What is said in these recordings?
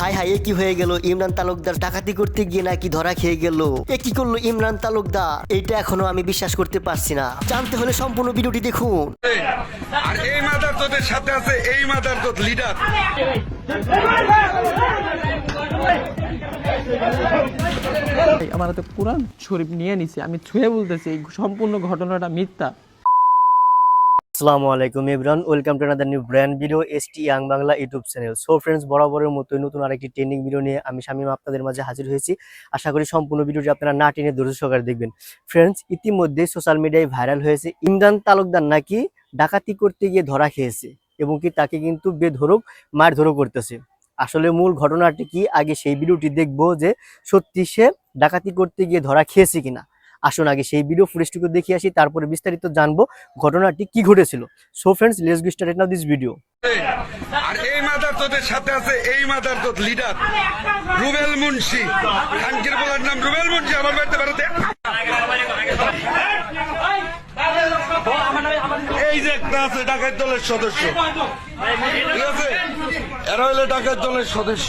High high এ কি হয়ে গেল? ইমরান তালুকদার ডাকাতি করতে গিয়ে নাকি ধরা খেয়ে গেল? এ কি করল ইমরান তালুকদার? এইটা এখনও আমি বিশ্বাস করতে পারছি না। জানতে হলে সম্পূর্ণ ভিডিওটি দেখুন। আর এই মাদার তোদের সাথে আছে এই মাদার তোর লিডার আমার হাতে কোরআন শরীফ নিয়ে নিছি আমি ছুঁয়ে বলতেছি এই সম্পূর্ণ ঘটনাটা মিথ্যা। আসসালামু আলাইকুম Imran welcome to another new brand video ST young Bangla YouTube channel so friends বরাবরের মতোই নতুন আরেকটি ট্রেন্ডিং ভিডিও নিয়ে আমি শামীম আপনাদের মাঝে হাজির হয়েছি। আশা করি সম্পূর্ণ ভিডিওটি আপনারা না টেনে ধৈর্য সহকারে দেখবেন। ফ্রেন্ডস ইতিমধ্যে সোশ্যাল মিডিয়ায় ভাইরাল হয়েছে। ইমরান তালুকদার নাকি ডাকাতি করতে গিয়ে ধরা খেয়েছে এবং কি তাকে কিন্তু বেধরক মারধরও করতেছে। আসলে মূল ঘটনাটি কি? আগে সেই ভিডিওটি দেখব যে সত্যি সে ডাকাতি করতে গিয়ে ধরা খেয়েছে কিনা। আসুন আগে সেই ভিডিও ফুটেজটুকু দেখে আসি, তারপরে বিস্তারিত জানব ঘটনাটি কি ঘটেছিল। So friends let's go start now this video আর এই সাথে আছে এই লিডার রুবেল মুন্সি। খানকির বলার মুন্সি এই যে একটা আছে ডাকাত দলের সদস্য। ঠিক আছে? এরা ডাকাত দলের সদস্য।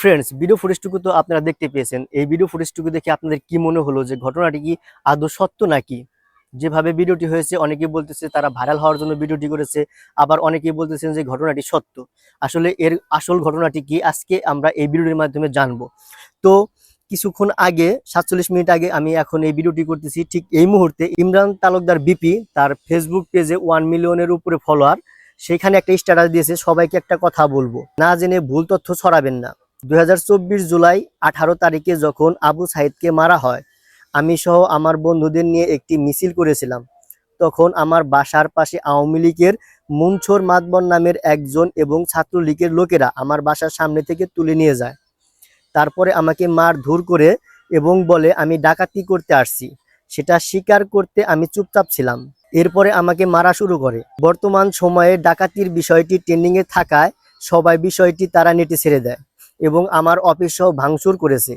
ফ্রেন্ডস ভিডিও ফুটেজটুকু তো আপনারা দেখতে পেয়েছেন। এই ভিডিও ফুটেজটুকু দেখে আপনাদের কি মনে হলো যে ঘটনাটি কি আদৌ সত্য নাকি? যেভাবে ভিডিওটি হয়েছে, অনেকেই বলতেছে তারা ভাইরাল হওয়ার জন্য ভিডিওটি করেছে, আবার অনেকেই বলতেছেন যে ঘটনাটি সত্য। আসলে এর আসল ঘটনাটি কি? আজকে আমরা এই ভিডিওটির মাধ্যমে জানব। তো কিছুক্ষণ আগে, সাতচল্লিশ মিনিট আগে আমি এখন এই ভিডিওটি করতেছি, ঠিক এই মুহূর্তে ইমরান তালুকদার বিপি তার ফেসবুক পেজে ওয়ান মিলিয়নের উপরে ফলোয়ার সেখানে একটা স্ট্যাটাস দিয়েছে, সবাইকে একটা কথা বলব। না জেনে ভুল তথ্য ছড়াবেন না। দুই হাজার চব্বিশ জুলাই আঠারো তারিখে যখন আবু সাহিদকে মারা হয় আমি সহ আমার বন্ধুদের নিয়ে একটি মিছিল করেছিলাম। তখন আমার বাসার পাশে আওয়ামী লীগের মুনছর মাতবর নামের একজন এবং ছাত্রলীগের লোকেরা আমার বাসার সামনে থেকে তুলে নিয়ে যায়। তারপরে আমাকে মার ধুর করে এবং বলে, আমি ডাকাতি করতে আসছি। সেটা স্বীকার করতে আমি চুপচাপ ছিলাম। এরপরে আমাকে মারা শুরু করে। বর্তমান সময়ে ডাকাতির বিষয়টি ট্রেন্ডিংয়ে থাকায় সবাই বিষয়টি তারা নেটে ছেড়ে দেয় এবং আমার অফিস সহ ভাঙচুর করেছে।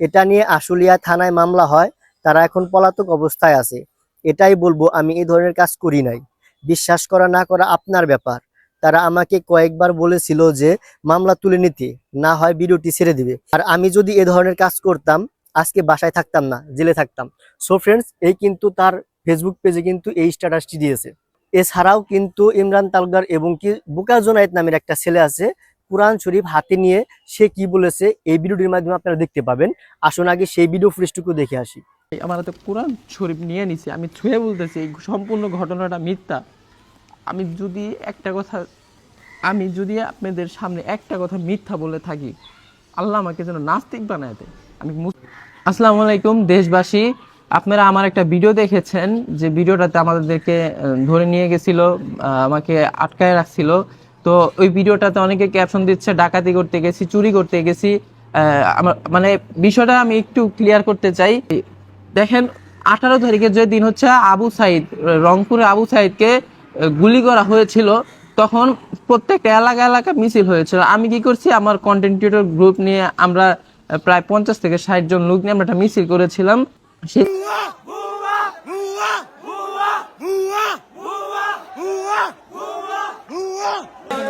এটা নিয়ে আশুলিয়া থানায় মামলা হয়, তারা এখন পলাতক অবস্থায় আছে। এটাই বলব, আমি এই ধরনের কাজ করি নাই। বিশ্বাস করা না করা আপনার ব্যাপার। তারা আমাকে কয়েকবার বলেছিল যে মামলা তুলে নিতে, না হয় ভিডিওটি ছেড়ে দিবে। আর আমি যদি এ ধরনের কাজ করতাম, আজকে বাসায় থাকতাম না, জেলে থাকতাম। সো ফ্রেন্ডস এই কিন্তু তার ফেসবুক পেজে কিন্তু এই স্ট্যাটাসটি দিয়েছে। এছাড়াও কিন্তু ইমরান তালুকদার এবং কি বুকা জোনায়েত নামের একটা ছেলে আছে কোরআন শরীফ হাতে নিয়ে সে কি বলেছে, এই ভিডিওটির মাধ্যমে আপনারা দেখতে পাবেন। আসুন আগে সেই ভিডিও ফুটেজটুকু দেখে আসি। আমার হাতে কোরআন শরীফ নিয়ে নিছি, আমি ছুঁয়ে বলতেছি সম্পূর্ণ ঘটনাটা মিথ্যা। আমি যদি একটা কথা, আমি যদি আপনাদের সামনে একটা কথা মিথ্যা বলে থাকি, আল্লাহ আমাকে যেন নাস্তিক বানায় দেয়। আমি আসসালামু আলাইকুম, দেশবাসী। আপনারা আমার একটা ভিডিও দেখেছেন, যে ভিডিওটাতে আমাদেরকে ধরে নিয়ে গেছিল আমাকে আটকায় রাখছিল। তো ওই ভিডিওটাতে অনেকে ক্যাপশন দিচ্ছে, ডাকাতি করতে গেছি, চুরি করতে গেছি। আমার মানে বিষয়টা আমি একটু ক্লিয়ার করতে চাই। দেখেন, আঠারো তারিখের যে দিন হচ্ছে আবু সাইদ, রংপুরে আবু সাইদকে গুলি করা হয়েছিল, তখন প্রত্যেকটা এলাকা এলাকা মিছিল হয়েছিল। আমি কি করছি, আমার কন্টেন্ট ক্রিয়েটর গ্রুপ নিয়ে আমরা প্রায় পঞ্চাশ থেকে ষাট জন লোক নিয়ে আমরা একটা মিছিল করেছিলাম। সে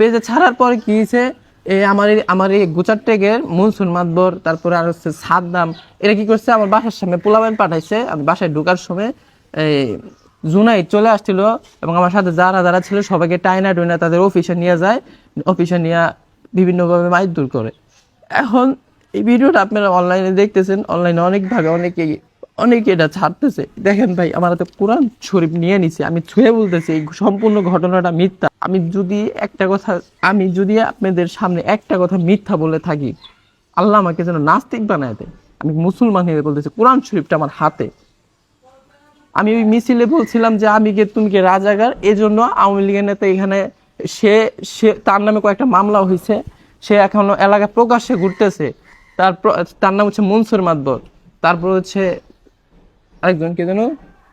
পেজে ছাড়ার পর কি হয়েছে? এই আমার এই আমার এই গুচার টেকের মনসুর মাতবর, তারপরে আর হচ্ছে সাদ্দাম, এরা কি করছে? আমার বাসার সামনে পোলাবেন পাঠাইছে। আমি বাসায় ঢোকার সময় এই জুনাই চলে আসছিল এবং আমার সাথে যারা যারা ছিল সবাইকে টাইনা টুইনা তাদের অফিসে নিয়ে যায়, অফিসে নিয়ে বিভিন্নভাবে মাইক মাইদুর করে। এখন এই ভিডিওটা আপনারা অনলাইনে দেখতেছেন, অনলাইনে অনেক ভাগে অনেকে অনেকে এটা ছাড়তেছে। দেখেন ভাই, আমার হাতে কোরআন শরীফ নিয়ে নিছে, আমি ছুঁয়ে বলতেছি, এই সম্পূর্ণ ঘটনাটা মিথ্যা। আমি যদি একটা কথা, আমি যদি আপনাদের সামনে একটা কথা মিথ্যা বলে থাকি, আল্লাহ আমাকে যেন নাস্তিক বানায় দেয়। আমি মুসলমান হয়ে বলতেছি, কোরআন শরীফটা আমার হাতে। আমি ওই মিছিলে বলছিলাম যে, আমি কে, তুমি কে রাজাগার এই জন্য আওয়ামী লীগের নেতা এখানে, সে সে, তার নামে কয়েকটা মামলা হয়েছে সে এখনও এলাকায় প্রকাশ্যে ঘুরতেছে। তারপর, তার নাম হচ্ছে মনসুর মাদবর তারপর হচ্ছে আরেকজন কে যেন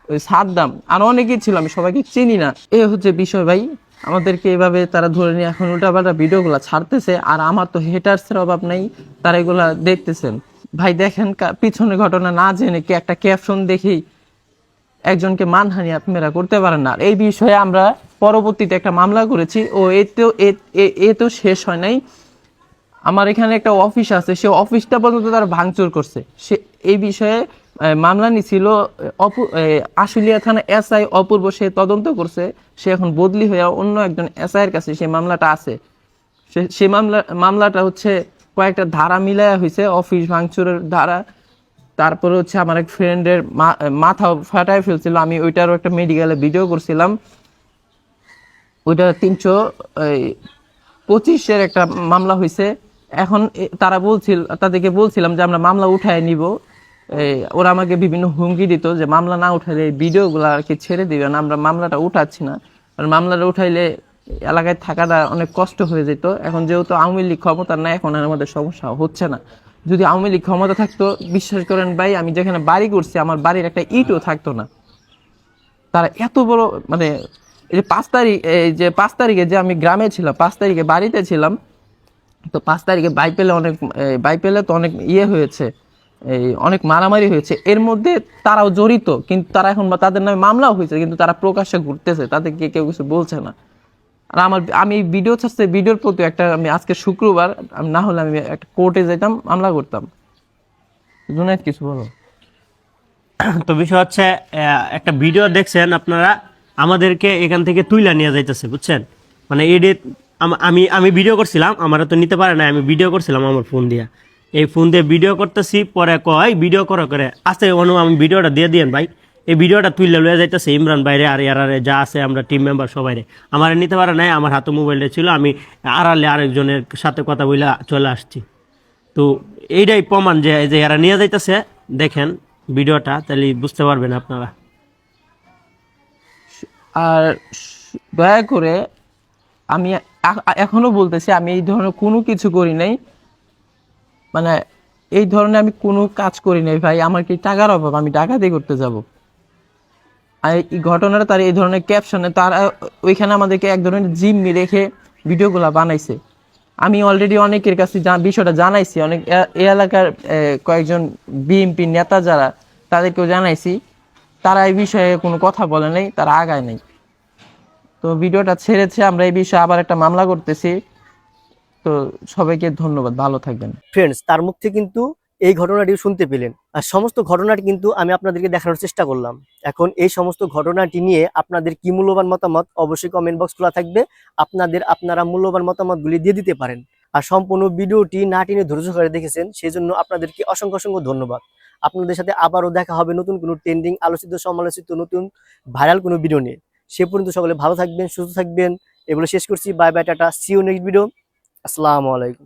ওই সাদ্দাম আর অনেকেই ছিল, আমি সবাইকে চিনি না। এ হচ্ছে বিষয় ভাই, আমাদেরকে এভাবে তারা ধরে নিয়ে এখন উল্টাপাল্টা ভিডিওগুলো ছাড়তেছে, আর আমার তো হেটার্সের অভাব নাই, তারা এগুলা দেখতেছেন। ভাই, দেখেন পিছনে ঘটনা না জেনে কি একটা ক্যাপশন দেখেই একজনকে মানহানি আপনারা করতে পারেন না। এই বিষয়ে আমরা পরবর্তীতে একটা মামলা করেছি, ও এতেও এ- তো শেষ হয় নাই। আমার এখানে একটা অফিস আছে, সে অফিসটা পর্যন্ত তারা ভাঙচুর করছে। সে এই বিষয়ে মামলা নিছিল আশুলিয়া থানা এসআই অপূর্ব, সে তদন্ত করছে। সে এখন বদলি হয়ে অন্য একজন এসআই এর কাছে সেই মামলাটা আছে। সে- মামলা, মামলাটা হচ্ছে কয়েকটা ধারা মিলায়া হয়েছে অফিস ভাঙচুরের ধারা। তারপরে হচ্ছে আমার এক ফ্রেন্ডের মাথা ফাটায় ফেলছিল। আমি ওইটারও একটা মেডিকেলে ভিডিও করছিলাম। ওইটা তিনশো পঁচিশের একটা মামলা হয়েছে এখন তারা বলছিল, তাদেরকে বলছিলাম যে আমরা মামলা উঠায় নিব। ওরা আমাকে বিভিন্ন হুমকি দিত যে মামলা না উঠাইলে এই ভিডিওগুলো আর কি ছেড়ে দিবেন আমরা মামলাটা উঠাচ্ছি না। কারণ মামলাটা উঠাইলে এলাকায় থাকাটা অনেক কষ্ট হয়ে যেত। এখন যেহেতু আওয়ামী লীগ ক্ষমতা না এখন আমাদের সমস্যা হচ্ছে না। যদি আওয়ামী লীগ ক্ষমতা থাকতো, বিশ্বাস করেন ভাই, আমি যেখানে বাড়ি করছি, আমার বাড়ির একটা ইটও থাকতো না। তারা এত বড় মানে এই যে পাঁচ তারিখ, এই যে পাঁচ তারিখে যে আমি গ্রামে ছিলাম, পাঁচ তারিখে বাড়িতে ছিলাম, তো পাঁচ তারিখে বাই পেলে অনেক বাই পেলে তো অনেক ইয়ে হয়েছে। এই অনেক মারামারি হয়েছে। এর মধ্যে তারাও জড়িত, কিন্তু তারা এখন বা তাদের নামে মামলাও হয়েছে, কিন্তু তারা প্রকাশ্যে ঘুরতেছে, তাদেরকে কেউ কিছু বলছে না। আর আমার আমি এই ভিডিও ছাড়ছে ভিডিওর প্রতি একটা আমি আজকে শুক্রবার না হলে আমি একটা কোর্টে যেতাম, মামলা করতাম। জুনাইদ, কিছু বলো? তো বিষয় হচ্ছে একটা ভিডিও দেখছেন আপনারা, আমাদেরকে এখান থেকে তুইলা নিয়ে যাইতেছে, বুঝছেন? মানে এডিট আমি আমি ভিডিও করছিলাম, আমারা তো নিতে পারে না আমি ভিডিও করছিলাম আমার ফোন দিয়া। এই ফোন দিয়ে ভিডিও করতেছি, পরে কয় ভিডিও করে করে। আস্তে অনু, আমি ভিডিওটা দিয়ে দিয়েন ভাই। এই ভিডিওটা তুইলে লয়ে যাইতেছে, ইমরান বাইরে আর ইয়ারারে, যা আছে আমরা টিম মেম্বার সবাই রে আমার নিতে পারে নাই, আমার হাতে মোবাইলটা ছিল, আমি আড়ালে আরেকজনের সাথে কথা বলে চলে আসছি। তো এইটাই প্রমাণ যে যে এরা নিয়ে যাইতেছে, দেখেন ভিডিওটা তাহলে বুঝতে পারবেন আপনারা। আর দয়া করে আমি এখনও বলতেছি, আমি এই ধরনের কোনো কিছু করি নাই। মানে এই ধরনের আমি কোনো কাজ করি নাই ভাই। আমার কি টাকার অভাব? আমি ডাকাতি করতে যাব। আর এই ঘটনাটা তার এই ধরনের ক্যাপশনে তারা ওইখানে আমাদেরকে এক ধরনের জিম্মি রেখে ভিডিওগুলো বানাইছে। আমি অলরেডি অনেকের কাছে বিষয়টা জানাইছি। অনেক, এ- এলাকার কয়েকজন বিএনপি নেতা যারা, তাদেরকেও জানাইছি। তারা এই বিষয়ে কোনো কথা বলে নাই, তারা আগায় নাই। তো ভিডিওটা ছেড়েছে, আমরা এই বিষয়ে আবার একটা মামলা করতেছি। তো সবাইকে ধন্যবাদ, ভালো থাকবেন। ফ্রেন্ডস তার থেকে কিন্তু এই ঘটনাটি শুনতে পেলেন। আর সমস্ত ঘটনাটি কিন্তু আমি আপনাদেরকে দেখানোর চেষ্টা করলাম। এখন এই সমস্ত ঘটনাটি নিয়ে আপনাদের কি মূল্যবান মতামত অবশ্যই কমেন্ট বক্স খোলা থাকবে। আপনাদের, আপনারা মূল্যবান মতামতগুলি দিয়ে দিতে পারেন। আর সম্পূর্ণ ভিডিওটি না টেনে ধৈর্য করে দেখেছেন সেই জন্য আপনাদেরকে অসংখ্য অসংখ্য ধন্যবাদ। আপনাদের সাথে আবারও দেখা হবে নতুন কোনো ট্রেন্ডিং আলোচিত, সমালোচিত, নতুন ভাইরাল কোনো ভিডিও নিয়ে। সে পর্যন্ত সকলে ভালো থাকবেন, সুস্থ থাকবেন। এগুলো শেষ করছি। Bye bye tata see you next video আসসালামু আলাইকুম।